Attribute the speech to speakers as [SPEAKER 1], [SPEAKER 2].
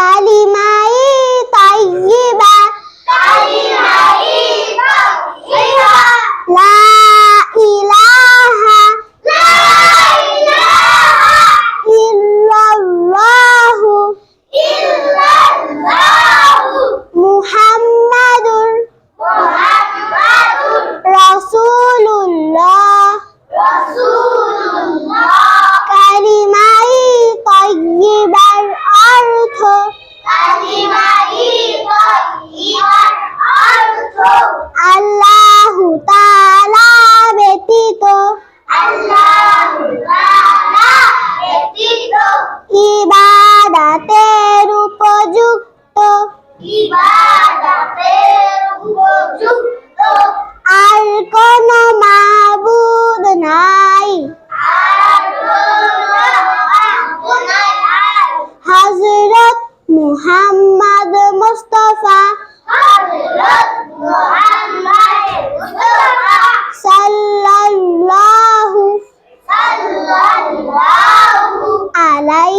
[SPEAKER 1] 家里吗？মুহাম্মদ মুস্তফা সাল্লাল্লাহু আলাই